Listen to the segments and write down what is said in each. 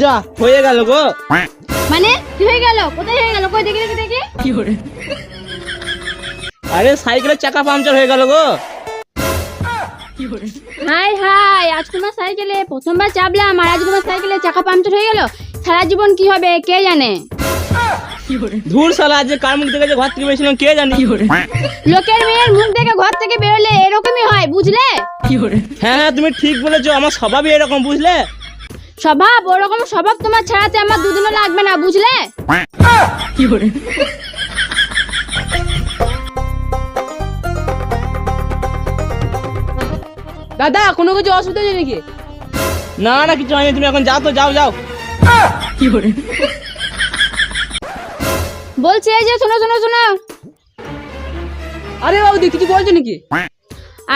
যা হয়ে গেল গো। মানে কি হয়ে গেল? কোথায় হয়ে গেল? কই দেখি দেখি দেখি। আরে সাইকেলের চাকা পাংচার হয়ে গেল গো। হাই হাই আজ তোমার সাইকেলে প্রথমবার চাপলাম আর আজ তোমার সাইকেলে চাকা পাংচার হয়ে গেল? সারা জীবন কি হবে কে জানে? ধুর সালা আজ কার মুখ দেখে ঘর থেকে বেরিয়েছিলাম কে জানি? লোকের মেয়ের মুখ দেখে ঘর থেকে বেরোলে এরকমই হয় বুঝলে? হ্যাঁ হ্যাঁ তুমি ঠিক বলেছ আমার স্বভাবই এরকম বুঝলে? স্বভাব ওরকম স্বভাব তোমার ছাড়াতে আমার দুদিনও লাগবে না বুঝলে? দাদা কোনো কিছু অসুবিধা হয়েছে নাকি? না না কিছু হয়নি তুমি এখন যাও তো যাও যাও। কি বলছি এই যে শোনো শোনো শোনো। আরে বাবু কিছু বলছো নাকি?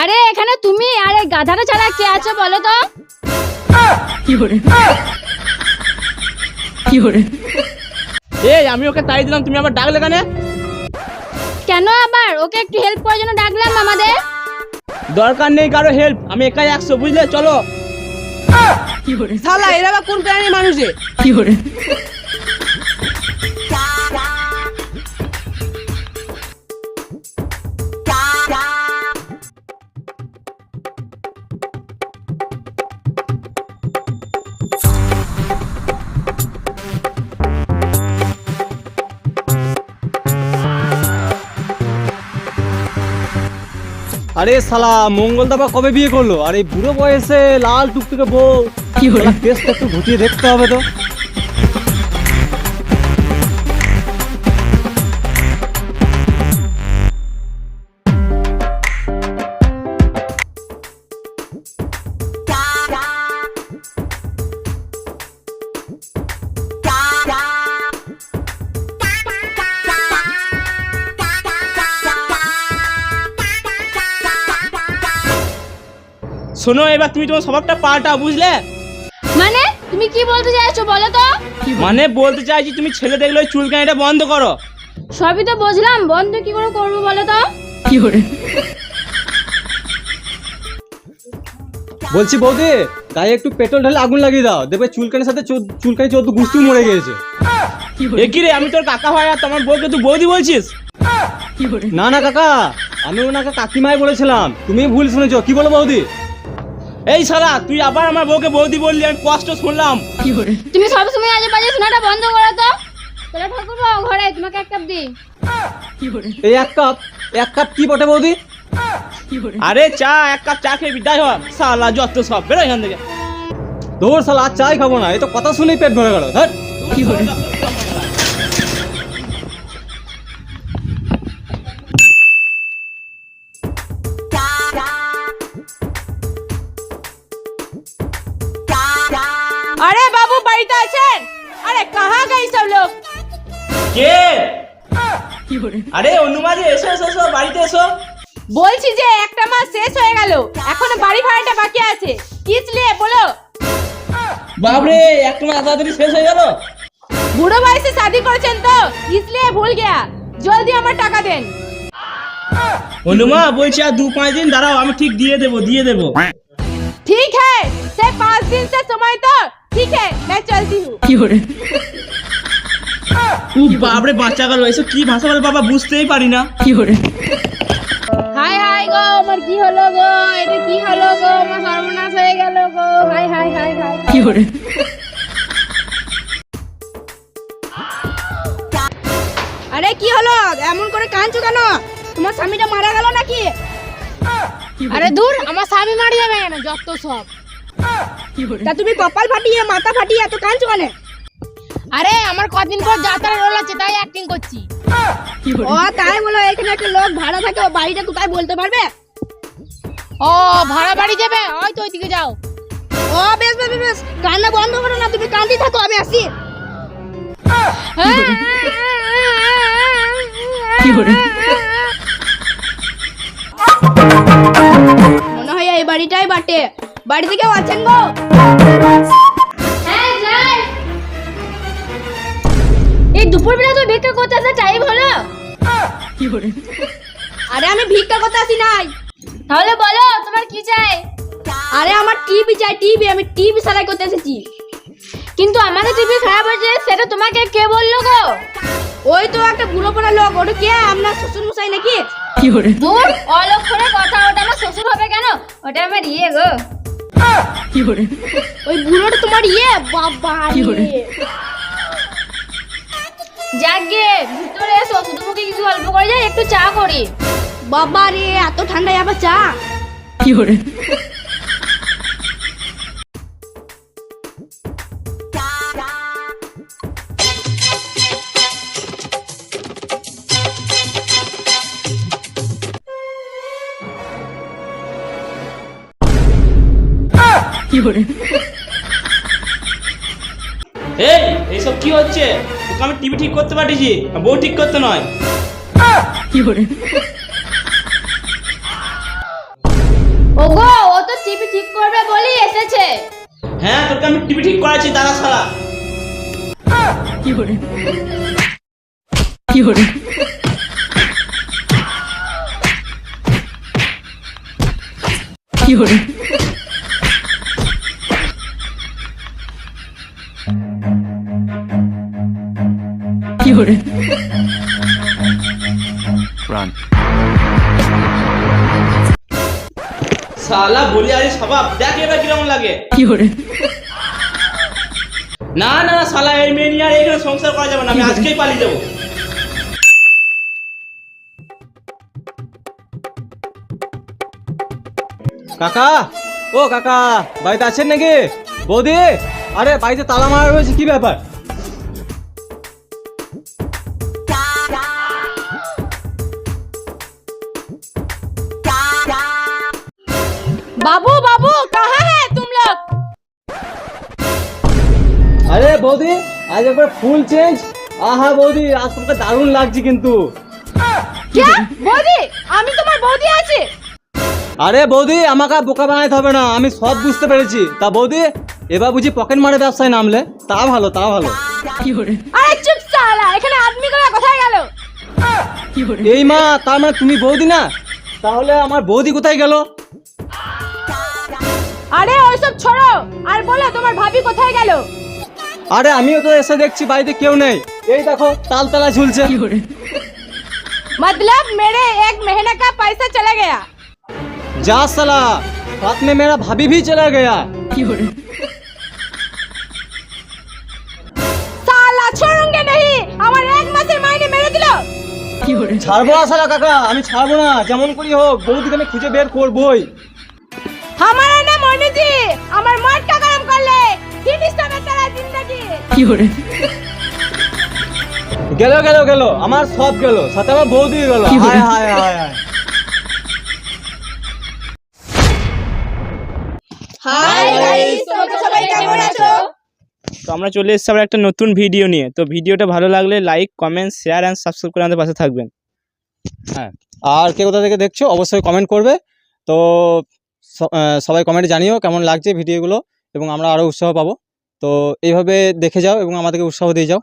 আরে এখানে তুমি আরে গাধাটা ছাড়া কে আছো বলো তো? এই আমি ওকে তাই দিলাম তুমি আবার ডাকলে কেন? কেন আবার? ওকে একটু হেল্প করার জন্য ডাকলাম আমাদের। দরকার নেই কারও হেল্প আমি একাই একশো বুঝলে? চলো। কি করে শালা এরা কোন প্রাণী মানুষে আরে সালা মঙ্গল দাবা কবে বিয়ে করল? আরে বুড়ো বয়সে লাল টুকটুকে বউ। কি হলো একটু ঘুটিয়ে দেখতে হবে তো। শোনো এবার তুমি তোমার স্বভাবটা পাল্টাও বুঝলে? মানে? তুমি কি বলতে চাইছো বলো তো? মানে বলতে চাইছি তুমি ছেলে দেখলে ওই চুলকানিটা বন্ধ করো। সবই তো বুঝলাম বন্ধ কি করে করব বলো তো? কি করে? বলছি বৌদি গায়ে একটু পেট্রোল ঢালে আগুন লাগিয়ে দাও দেখবে চুলকানির সাথে চুলকানি চোদ্দ গুস্তি মরে গিয়েছে। এ কি রে আমি তোর কাকা হয় আর তোমার বউকে তুই বৌদি বলছিস? না না কাকা আমি ওনাকে কাকিমাই বলেছিলাম তুমি ভুল শুনেছো কি বলো বৌদি? এই সালা তুই আবার আমার বউকে বৌদি বললি আমি কষ্ট শুনলাম। তুমি সবসময় আজে বাজে শোনাটা বন্ধ করো তো। চলো ঠাকুর ঘরে তোমাকে এক কাপ দিই। এই এক কাপ এক কাপ কি বটে বৌদি? আরে চা এক কাপ চা খেয়ে বিদায় হ। সালা যত সব বেরো এখান থেকে। দৌড় শালা আর চাই খাব না এই তো কথা শুনেই পেট ভরে গেল হ্যাঁ আরে বাবু বাড়িতে আছেন? আরে কাহা গাই সব লোক? কে? আরে অনুমা যে এসো এসো বাড়িতে এসো। বলছি যে একটা মাস শেষ হয়ে গেল। এখন বাড়ি ভাড়াটা বাকি আছে। কিসলে বলো। বাপরে একটা মাস তাড়াতাড়ি শেষ হয়ে গেল? বুড়ো ভাই সে শাদি করেছেন তো? ইসলিয়ে ভুল গেয়া। জলদি আমার টাকা দেন। অনুমা বলছি আর দু পাঁচ দিন দাঁড়াও আমি ঠিক দিয়ে দেবো দিয়ে দেবো। ঠিক হ্যাঁ সে পাঁচ দিন সে সময় তো। ও বাপরে বাচ্চা গেল এসব কি ভাষা বলে বাবা বুঝতেই পারি না। কি করে? হাই হাই গো আমার কি হলো গো? এটা কি হলো গো? আমার সর্বনাশ হয়ে গেল গো। হাই হাই হাই হাই। কি করে? আরে কি হলো? এমন করে কাঁদছো কেন? তোমার স্বামীটা মারা গেল নাকি? আরে দূর আমার স্বামী মারিয়ে যাবে যত সব। তা তুমি কপাল ফাটিয়ে মাথা ফাটিয়ে এত কাঁদছো কেন? আরে আমার কদিন পর যাত্রা রোল আছে তাই অ্যাক্টিং করছি। ও তাই বলো এখানে একটা লোক ভাড়া থাকে ও বাড়িটা কোথায় বলতে পারবে? ও ভাড়া বাড়ি যাবে? ওই তো ওইদিকে যাও। ও বেশ বেশ বেশ, বেশ কান্না বন্ধ করো না তুমি কান্দি থাকো আমি আসি মনে হয় এই বাড়িটাই বাটে। বাড়িতে কেউ আছেন গো? এই দুপুরবেলা তো ভিক্ষা করতে আসা টাইম হলো? আরে আমি ভিক্ষা করতে আসি নাই। তাহলে বলো তোমার কি চাই? আরে আমার টিভি চাই টিভি আমি টিভি সারাই করতে এসেছি। কিন্তু আমাদের টিভি খারাপ হয়েছে সেটা তোমাকে কে বলল গো? ওই তো একটা বুড়ো পড়া লোক ওটা কে? আপনার শ্বশুর মশাই নাকি? কি ওরে দূর অলক্ষণে কথা ওটা আমার শ্বশুর হবে কেন? ওটা আমার ইয়ে গো। কি ওরে ওই বুড়োটা তোমার ইয়ে? বাবা যাকে ভিতরে এসো শুধু মুখে কিছু অল্প করে যাই একটু চা করি। বাবা রে এত ঠান্ডায় আবার চা? কি করে? কি এই এইসব কি হচ্ছে? তোকে আমি টিভি ঠিক করতে পাঠিয়েছি বউ ঠিক করতে নয়। ওগো ও তো টিভি ঠিক করবে বলেই এসেছে। হ্যাঁ তোকে আমি টিভি ঠিক করাচ্ছি দাদা সারা শালা বলি আরে স্বভাব দেখ এবার কীরকম লাগে। কি না না না শালা এই মেয়ে নিয়ে আর এখানে সংসার করা যাবে না আমি আজকেই পালিয়ে যাব। কাকা ও কাকা বাড়িতে আছেন নাকি? বৌদি আরে বাড়িতে তালা মারা রয়েছে কি ব্যাপার? বৌদি আজ একবার ফুল চেঞ্জ আহা বৌদি আজ তোমাকে দারুণ লাগছে কিন্তু। আমি তোমার বৌদি আছি। আরে বৌদি আমাকে বোকা বানাইতে হবে না আমি সব বুঝতে পেরেছি। তা বৌদি এবার বুঝি পকেট মারে ব্যবসায় নামলে? তা ভালো তা ভালো। কোথায় এই মা তার মানে তুমি বৌদি না? তাহলে আমার বৌদি কোথায় গেল? আরে ওইসব ছড়ো আর বলো তোমার ভাবি কোথায় গেল? আরে আমিও তো এসে দেখছি বাড়িতে কেউ নেই এই দেখো তালতলা ঝুলছে मतलब मेरे एक महीने का पैसा चला गया जा साला साथ में मेरा भाभी भी चला गया साला छोड़ूंगे नहीं আমার এক মাসের মাইনে মেরে দিল ছাড়বো না সালা কাকা আমি ছাড়বো না যেমন করি হোক বৌদিকে আমি খুঁজে বের করবোই हमारा नाम मोनी जी আমার মনটা গেল গেল গেল। আমার সব গেল। সাথে আমার বৌদি গেল। হায় হায় হায় হায়। হাই গাইস তোমরা সবাই কেমন আছো? তো আমরা চলে এসেছি আবার একটা নতুন ভিডিও নিয়ে। তো ভিডিওটা ভালো লাগলে like comment share and subscribe করে আমাদের পাশে থাকবেন। হ্যাঁ। আর কে কোথা থেকে দেখছ অবশ্যই কমেন্ট করবে। তো সবাই কমেন্টে জানিও কেমন লাগছে ভিডিওগুলো এবং আমরা আরও উৎসাহ পাবো। তো এইভাবে দেখে যাও এবং আমাদেরকে উৎসাহ দিয়ে যাও।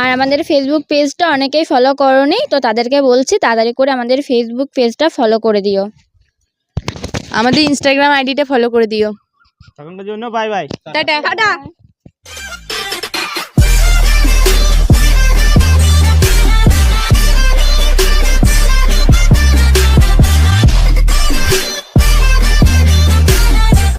আর আমাদের ফেসবুক পেজটা অনেকেই ফলো করনি তো তাদেরকে বলছি তাড়াতাড়ি করে আমাদের ফেসবুক পেজটা ফলো করে দিও। আমাদের ইনস্টাগ্রাম আইডিটা ফলো করে দিও। তখনকার জন্য বাই বাই টাটা। টাটা।